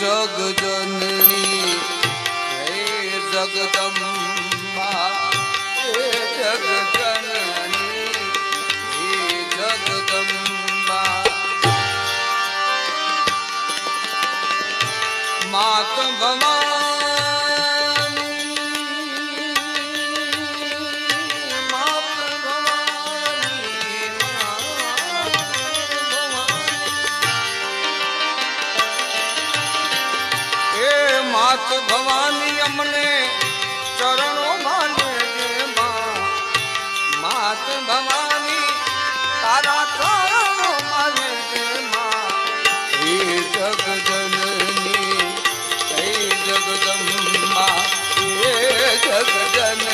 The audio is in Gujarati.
જગજનની હે જગદંબા હે જગજનની હે જગદંબા. માત માત ભવાની અમને ચરણો માંડે માત ભવાની તારા ચરણો માંડે હે જગજનની, હે જગદંબા, હે જગજન